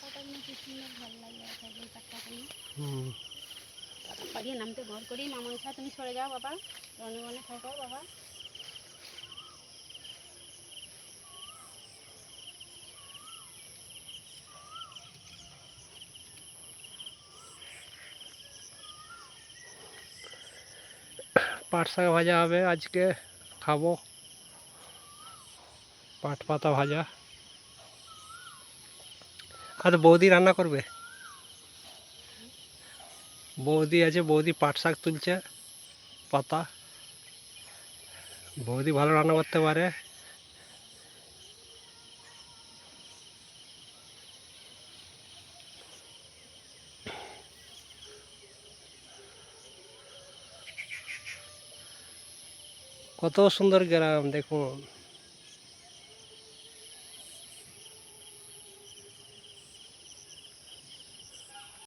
পাটন কি সিনার ভাল লাগা আছে টাকা তুমি হুম দাদা পাগে নামতে বল করি মামা তুমি চলে যাও বাবা অনমনে থাকো বাবা পাটসা ভাজা হবে আজকে খাবো পাট পাতা ভাজা আচ্ছা বৌদি রান্না করবে বৌদি আছে বৌদি পাট শাক তুলছে পাতা বৌদি ভালো রান্না করতে পারে কত সুন্দর গ্রাম দেখুন